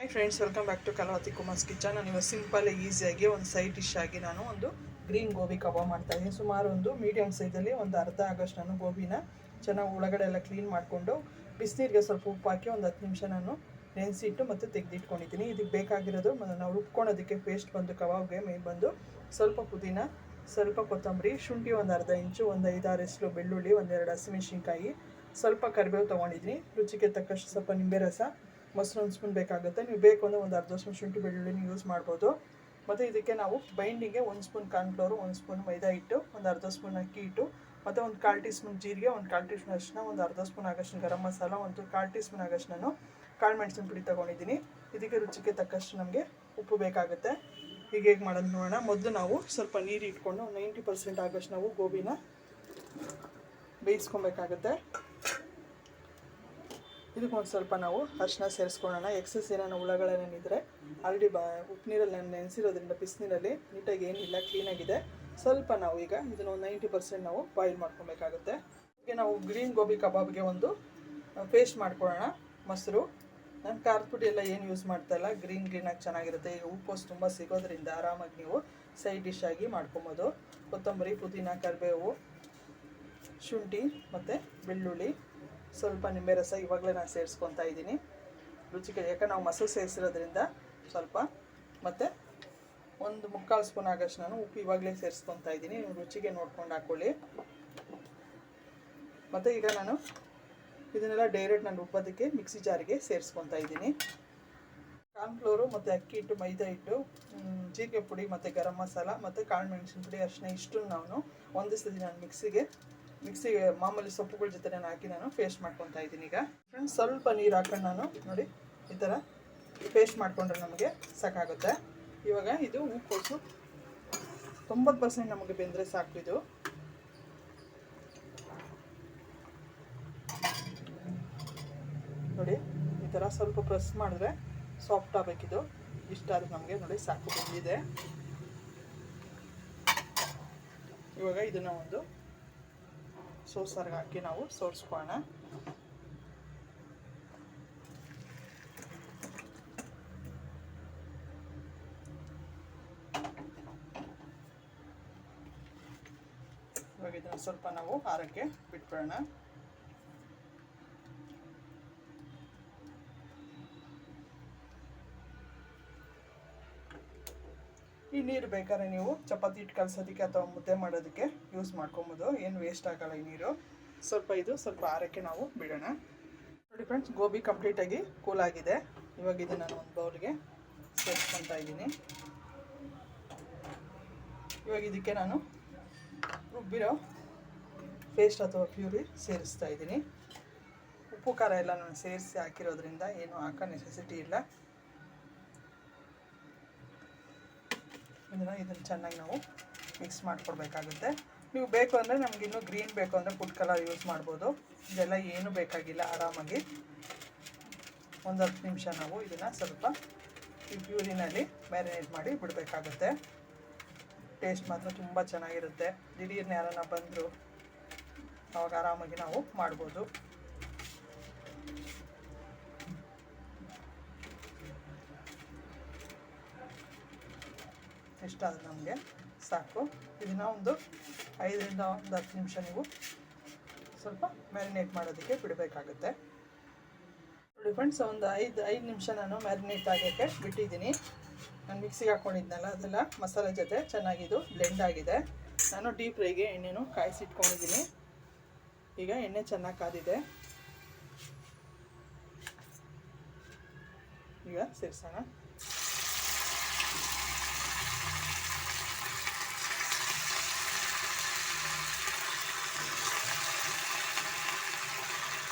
Hi friends welcome back to Kalavati Kumar's kitchen ನಾನು ಇವತ್ತು simple ಈಸಿಯಾಗಿ ಒಂದು ಸೈಡ್ ಡಿಶ್ ಆಗಿ ನಾನು ಒಂದು ಗ್ರೀನ್ ಗೋಬಿ ಕಬಾಬ್ ಮಾಡ್ತಾ ಇದ್ದೀನಿ. ಸುಮಾರು ಒಂದು ಮೀಡಿಯಮ್ ಸೈಜಲ್ಲಿ ಒಂದು ಅರ್ಧ ಆಗಷ್ಟು ನಾನು ಗೋಬಿನ ಚೆನ್ನಾಗಿ ಒಳಗಡೆ ಎಲ್ಲ ಕ್ಲೀನ್ ಮಾಡಿಕೊಂಡು, ಬಿಸಿನೀರಿಗೆ ಸ್ವಲ್ಪ ಉಪ್ಪು ಹಾಕಿ ಒಂದು ಹತ್ತು ನಿಮಿಷ ನಾನು ನೆನೆಸಿಟ್ಟು ಮತ್ತು ತೆಗೆದಿಟ್ಕೊಂಡಿದ್ದೀನಿ. ಇದಕ್ಕೆ ಬೇಕಾಗಿರೋದು ನಾವು ರುಬ್ಕೊಳೋದಕ್ಕೆ ಪೇಸ್ಟ್ ಬಂದು, ಕಬಾಬ್ಗೆ ಮೇನ್ ಬಂದು ಸ್ವಲ್ಪ ಪುದೀನ, ಸ್ವಲ್ಪ ಕೊತ್ತಂಬರಿ, ಶುಂಠಿ ಒಂದು ಅರ್ಧ ಇಂಚು, ಒಂದು ಐದಾರು ಎಸ್ಲು ಬೆಳ್ಳುಳ್ಳಿ ಒಂದೆರಡು ಹಸಿಮೆಣಸಿನ್ಕಾಯಿ, ಸ್ವಲ್ಪ ಕರಿಬೇವು ತೊಗೊಂಡಿದ್ದೀನಿ. ರುಚಿಗೆ ತಕ್ಕಷ್ಟು ಸ್ವಲ್ಪ ನಿಂಬೆ ರಸ ಮೊಸರು ಒಂದು ಸ್ಪೂನ್ ಬೇಕಾಗುತ್ತೆ. ನೀವು ಬೇಕು ಅಂದರೆ ಒಂದು ಅರ್ಧ ಸ್ಪೂನ್ ಶುಂಠಿ ಬೆಳ್ಳುಳ್ಳಿನ ಯೂಸ್ ಮಾಡ್ಬೋದು. ಮತ್ತು ಇದಕ್ಕೆ ನಾವು ಬೈಂಡಿಗೆ ಒಂದು ಸ್ಪೂನ್ ಕಾರ್ನ್ಫ್ಲೋರು ಒಂದು ಸ್ಪೂನ್ ಮೈದಾ ಹಿಟ್ಟು, ಒಂದು ಅರ್ಧ ಸ್ಪೂನ್ ಅಕ್ಕಿ ಹಿಟ್ಟು, ಮತ್ತು ಒಂದು ಕಾಲು ಟೀ ಸ್ಪೂನ್ ಜೀರಿಗೆ, ಒಂದು ಕಾಲು ಟೀ ಸ್ಪೂನ್ ಅರಿಶಿನ ಒಂದು ಅರ್ಧ ಸ್ಪೂನ್ ಆಗಷ್ಟು ಗರಂ ಮಸಾಲ, ಒಂದು ಕಾಲು ಟೀ ಸ್ಪೂನ್ ಆಗಷ್ಟು ನಾನು ಕಾಳು ಮೆಣಸಿನ ಪುಡಿ ತೊಗೊಂಡಿದ್ದೀನಿ. ಇದಕ್ಕೆ ರುಚಿಗೆ ತಕ್ಕಷ್ಟು ನಮಗೆ ಉಪ್ಪು ಬೇಕಾಗುತ್ತೆ. ಈಗ ಹೇಗೆ ಮಾಡೋದು ನೋಡೋಣ. ಮೊದಲು ನಾವು ಸ್ವಲ್ಪ ನೀರು ಇಟ್ಕೊಂಡು ನೈಂಟಿ ಪರ್ಸೆಂಟ್ ಆಗಷ್ಟು ನಾವು ಗೋಬಿನ ಬೇಯಿಸ್ಕೊಬೇಕಾಗುತ್ತೆ. ಇದಕ್ಕೊಂದು ಸ್ವಲ್ಪ ನಾವು ಅರಿಶಿನ ಸೇರಿಸ್ಕೊಳ್ಳೋಣ. ಎಕ್ಸಸ್ ಏನಾನ ಹುಳಗಳೇನಿದ್ರೆ ಆಲ್ರೆಡಿ ಬ, ಉಪ್ಪು ನೀರಲ್ಲಿ ನಾನು ನೆನೆಸಿರೋದ್ರಿಂದ ಬಿಸಿನೀರಲ್ಲಿ ನೀಟಾಗಿ ಏನಿಲ್ಲ ಕ್ಲೀನಾಗಿದೆ ಸ್ವಲ್ಪ ನಾವು ಈಗ ಇದನ್ನು ನೈಂಟಿ ಪರ್ಸೆಂಟ್ ನಾವು ಬಾಯ್ಲ್ ಮಾಡ್ಕೊಬೇಕಾಗುತ್ತೆ. ಈಗ ನಾವು ಗ್ರೀನ್ ಗೋಬಿ ಕಬಾಬ್ಗೆ ಒಂದು ಪೇಸ್ಟ್ ಮಾಡ್ಕೊಳ್ಳೋಣ. ಮೊಸರು. ನಾನು ಖಾರದ ಪುಡಿ ಎಲ್ಲ ಏನು ಯೂಸ್ ಮಾಡ್ತಾ ಇಲ್ಲ. ಗ್ರೀನ್ ಗ್ರೀನಾಗಿ ಚೆನ್ನಾಗಿರುತ್ತೆ. ಈಗ ಉಪ್ಪುಸ್ ತುಂಬ ಸಿಗೋದ್ರಿಂದ ಆರಾಮಾಗಿ ನೀವು ಸೈಡ್ ಡಿಶ್ ಆಗಿ ಮಾಡ್ಕೊಬೋದು. ಕೊತ್ತಂಬರಿ, ಪುದೀನ, ಕರಿಬೇವು, ಶುಂಠಿ ಮತ್ತು ಬೆಳ್ಳುಳ್ಳಿ. ಸ್ವಲ್ಪ ನಿಂಬೆ ರಸ ಇವಾಗಲೇ ನಾನು ಸೇರಿಸ್ಕೊತಾ ಇದ್ದೀನಿ. ರುಚಿಗೆ ಯಾಕೆ ನಾವು ಮೊಸರು ಸೇರಿಸಿರೋದ್ರಿಂದ ಸ್ವಲ್ಪ. ಮತ್ತು ಒಂದು ಮುಕ್ಕಾಲು ಸ್ಪೂನ್ ಆಗಷ್ಟು ನಾನು ಉಪ್ಪು ಇವಾಗಲೇ ಸೇರಿಸ್ಕೊತಾ ಇದ್ದೀನಿ. ನೀವು ರುಚಿಗೆ ನೋಡ್ಕೊಂಡು ಹಾಕ್ಕೊಳ್ಳಿ ಮತ್ತು ಈಗ ನಾನು ಇದನ್ನೆಲ್ಲ ಡೈರೆಕ್ಟ್ ನಾನು ರುಬ್ಬೋದಕ್ಕೆ ಮಿಕ್ಸಿ ಜಾರಿಗೆ ಸೇರಿಸ್ಕೊತಾ ಇದ್ದೀನಿ. ಕಾರ್ನ್ಫ್ಲೋರು ಮತ್ತು ಅಕ್ಕಿ ಹಿಟ್ಟು, ಮೈದಾ ಹಿಟ್ಟು ಜೀರಿಗೆ ಪುಡಿ ಮತ್ತು ಗರಂ ಮಸಾಲ ಮತ್ತು ಕಾಳು ಮೆಣಸಿನ ಪುಡಿ ಅರಿಶಿನ ಇಷ್ಟು ನಾನು ಒಂದಿಸ್ತಿದ್ದೀನಿ ನಾನು ಮಿಕ್ಸಿಗೆ ಮಿಕ್ಸಿಗೆ ಮಾಮೂಲಿ ಸೊಪ್ಪುಗಳ ಜೊತೆ ನಾನು ಹಾಕಿ ನಾನು ಪೇಸ್ಟ್ ಮಾಡ್ಕೊತ ಇದ್ದೀನಿ ಈಗ. ಫ್ರೆಂಡ್ಸ್ ಸ್ವಲ್ಪ ನೀರು ಹಾಕೊಂಡು ನಾನು ನೋಡಿ ಈ ಥರ ಪೇಸ್ಟ್ ಮಾಡಿಕೊಂಡ್ರೆ ನಮಗೆ ಸಾಕಾಗುತ್ತೆ. ಇವಾಗ ಇದು ಹೂಕೋಸು ತೊಂಬತ್ತು ಪರ್ಸೆಂಟ್ ನಮಗೆ ಬೆಂದರೆ ಸಾಕು ಇದು. ನೋಡಿ ಈ ಥರ ಸ್ವಲ್ಪ ಪ್ರೆಸ್ ಮಾಡಿದ್ರೆ ಸಾಫ್ಟ್ ಆಗಬೇಕಿದು ಇಷ್ಟ ಆದರೆ ನಮಗೆ ನೋಡಿ ಸಾಕು, ಬಂದಿದೆ. ಇವಾಗ ಇದನ್ನ ಒಂದು ಸೋಸರ್ಗೆ ಹಾಕಿ ನಾವು ಸೋರಿಸ್ಕೊಳ್ಳೋಣ. ಇವಾಗ ಇದನ್ನ ಸ್ವಲ್ಪ ನಾವು ಆರಕ್ಕೆ ಬಿಟ್ಬಿಡೋಣ. ಈ ನೀರು ಬೇಕಾದ್ರೆ ನೀವು ಚಪಾತಿ ಹಿಟ್ಟು ಕಲಸೋದಕ್ಕೆ ಅಥವಾ ಮುದ್ದೆ ಮಾಡೋದಕ್ಕೆ ಯೂಸ್ ಮಾಡ್ಕೊಬೋದು. ಏನು ವೇಸ್ಟ್ ಆಗಲ್ಲ ಈ ನೀರು. ಸ್ವಲ್ಪ ಇದು, ಸ್ವಲ್ಪ ಆರಕ್ಕೆ ನಾವು ಬಿಡೋಣ. ನೋಡಿ ಫ್ರೆಂಡ್ಸ್ ಗೋಬಿ ಕಂಪ್ಲೀಟಾಗಿ ಕೂಲ್ ಆಗಿದೆ. ಇವಾಗ ಇದು ನಾನು ಒಂದು ಬೌಲ್ಗೆ ಸೇರಿಸ್ಕೊತಾ ಇದ್ದೀನಿ. ಇವಾಗ ಇದಕ್ಕೆ ನಾನು ರುಬ್ಬಿರೋ ಪೇಸ್ಟ್ ಅಥವಾ ಪ್ಯೂರಿ ಸೇರಿಸ್ತಾ ಇದ್ದೀನಿ. ಉಪ್ಪು ಖಾರ ಎಲ್ಲ ನಾನು ಸೇರಿಸಿ ಹಾಕಿರೋದ್ರಿಂದ ಏನು ಹಾಕೋ ನೆಸೆಸಿಟಿ ಇಲ್ಲ. ಇದನ್ನು ಇದನ್ನು ಚೆನ್ನಾಗಿ ನಾವು ಮಿಕ್ಸ್ ಮಾಡಿಕೊಡ್ಬೇಕಾಗುತ್ತೆ. ನೀವು ಬೇಕು ಅಂದರೆ ನಮ್ಗೆ ಇನ್ನೂ ಗ್ರೀನ್ ಬೇಕು ಅಂದರೆ ಫುಡ್ ಕಲರ್ ಯೂಸ್ ಮಾಡ್ಬೋದು. ಇದೆಲ್ಲ ಏನೂ ಬೇಕಾಗಿಲ್ಲ, ಆರಾಮಾಗಿ. ಒಂದು ಹತ್ತು ನಿಮಿಷ ನಾವು ಇದನ್ನು ಸ್ವಲ್ಪ ಈ ಪ್ಯೂರಿನಲ್ಲಿ ಮ್ಯಾರಿನೇಟ್ ಮಾಡಿ ಬಿಡಬೇಕಾಗುತ್ತೆ. ಟೇಸ್ಟ್ ಮಾತ್ರ ತುಂಬ ಚೆನ್ನಾಗಿರುತ್ತೆ. ದಿಢೀರ್ನ ಯಾರನ್ನ ಬಂದರು ಅವಾಗ ಆರಾಮಾಗಿ ನಾವು ಮಾಡ್ಬೋದು. ಇಷ್ಟ ಅದು ನಮಗೆ, ಸಾಕು. ಇದನ್ನು ಒಂದು ಐದರಿಂದ ಒಂದು ಹತ್ತು ನಿಮಿಷ ನೀವು ಸ್ವಲ್ಪ ಮ್ಯಾರಿನೇಟ್ ಮಾಡೋದಕ್ಕೆ ಬಿಡಬೇಕಾಗುತ್ತೆ. ನೋಡಿ ಫ್ರೆಂಡ್ಸ್ ಒಂದು ಐದು ಐದು ನಿಮಿಷ ನಾನು ಮ್ಯಾರಿನೇಟ್ ಆಗೋಕ್ಕೆ ಬಿಟ್ಟಿದ್ದೀನಿ. ನಾನು ಮಿಕ್ಸಿಗೆ ಹಾಕ್ಕೊಂಡಿದ್ನಲ್ಲ ಅದೆಲ್ಲ ಮಸಾಲೆ ಜೊತೆ ಚೆನ್ನಾಗಿದ್ದು ಬ್ಲೆಂಡ್ ಆಗಿದೆ. ನಾನು ಡೀಪ್ ಫ್ರೈಗೆ ಎಣ್ಣೆನೂ ಕಾಯಿಸಿಟ್ಕೊಂಡಿದ್ದೀನಿ. ಈಗ ಎಣ್ಣೆ ಚೆನ್ನಾಗಿ ಕಾದಿದೆ. ಈಗ ಸೇರಿಸೋಣ.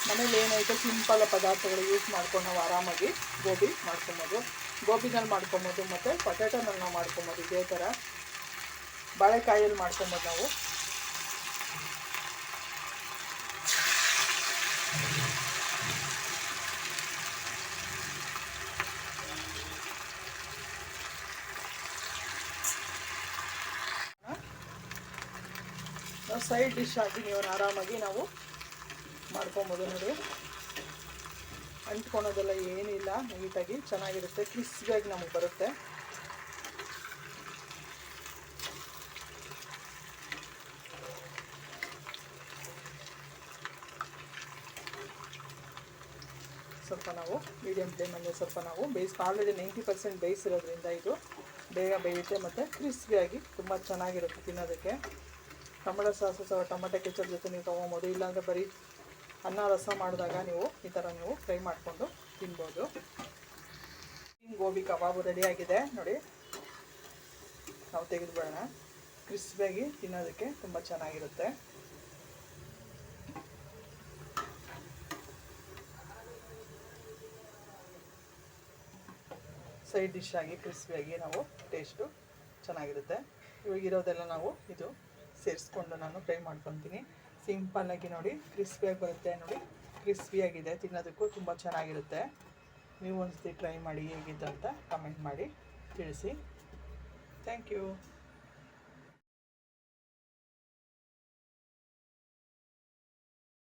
ಮನೇಲಿ ಏನೈತೆ ಸಿಂಪಲ್ ಪದಾರ್ಥಗಳು ಯೂಸ್ ಮಾಡ್ಕೊಂಡು ನಾವು ಆರಾಮಾಗಿ ಗೋಬಿ ಮಾಡ್ಕೊಬೋದು. ಗೋಬಿನಲ್ಲಿ ಮಾಡ್ಕೊಬೋದು ಮತ್ತು ಪೊಟ್ಯಾಟೋನಲ್ಲಿ ನಾವು ಮಾಡ್ಕೊಬೋದು ಇದೇ ಥರ. ಬಾಳೆಕಾಯಲ್ಲಿ ಮಾಡ್ಕೊಬೋದು ನಾವು. ಸೈಡ್ ಡಿಶ್ ಆಗಿ ನೀವು ಆರಾಮಾಗಿ ನಾವು ಮಾಡ್ಕೊಬೋದು ನೋಡಿ ಅಂಟ್ಕೊಳೋದೆಲ್ಲ ಏನಿಲ್ಲ, ನೀಟಾಗಿ ಚೆನ್ನಾಗಿರುತ್ತೆ ಕ್ರಿಸ್ಪಿಯಾಗಿ ನಮಗೆ ಬರುತ್ತೆ. ಸ್ವಲ್ಪ ನಾವು ಮೀಡಿಯಮ್ ಫ್ಲೇಮಲ್ಲಿ ಸ್ವಲ್ಪ ನಾವು ಬೇಯಿಸಿ ಆಲ್ರೆಡಿ ನೈಂಟಿ ಪರ್ಸೆಂಟ್ ಬೇಯಿಸಿರೋದ್ರಿಂದ ಇದು ಬೇಗ ಬೇಯುತ್ತೆ ಮತ್ತು ಕ್ರಿಸ್ಪಿಯಾಗಿ ತುಂಬ ಚೆನ್ನಾಗಿರುತ್ತೆ ತಿನ್ನೋದಕ್ಕೆ. ಟೊಮೆಟೊ ಸಾಸು ಸಹ ಟೊಮಟೊ ಕೆಚಪ್ ಜೊತೆ ನೀವು ತೊಗೊಬೋದು, ಇಲ್ಲಾಂದರೆ ಬರೀ ಅನ್ನ, ರಸ ಮಾಡಿದಾಗ ನೀವು ಈ ಥರ ನೀವು ಫ್ರೈ ಮಾಡಿಕೊಂಡು ತಿನ್ಬೋದು. ಗೋಬಿ, ಕಬಾಬು ರೆಡಿಯಾಗಿದೆ ನೋಡಿ, ನಾವು ತೆಗೆದುಬಿಡೋಣ ಕ್ರಿಸ್ಪಿಯಾಗಿ ತಿನ್ನೋದಕ್ಕೆ ತುಂಬ ಚೆನ್ನಾಗಿರುತ್ತೆ. ಸೈಡ್ ಡಿಶ್ ಆಗಿ ಕ್ರಿಸ್ಪಿಯಾಗಿ ನಾವು ಟೇಸ್ಟು ಚೆನ್ನಾಗಿರುತ್ತೆ. ಇವಾಗಿರೋದೆಲ್ಲ ನಾವು ಇದು ಸೇರಿಸ್ಕೊಂಡು ನಾನು ಫ್ರೈ ಮಾಡ್ಕೊತೀನಿ. ಸಿಂಪಲ್ಲಾಗಿ ನೋಡಿ ಕ್ರಿಸ್ಪಿಯಾಗಿ ಬರುತ್ತೆ ನೋಡಿ. ಕ್ರಿಸ್ಪಿಯಾಗಿದೆ ತಿನ್ನೋದಕ್ಕೂ ತುಂಬ ಚೆನ್ನಾಗಿರುತ್ತೆ. ನೀವು ಒಂದ್ಸತಿ ಟ್ರೈ ಮಾಡಿ ಹೇಗಿತ್ತು ಅಂತ ಕಮೆಂಟ್ ಮಾಡಿ ತಿಳಿಸಿ. Thank you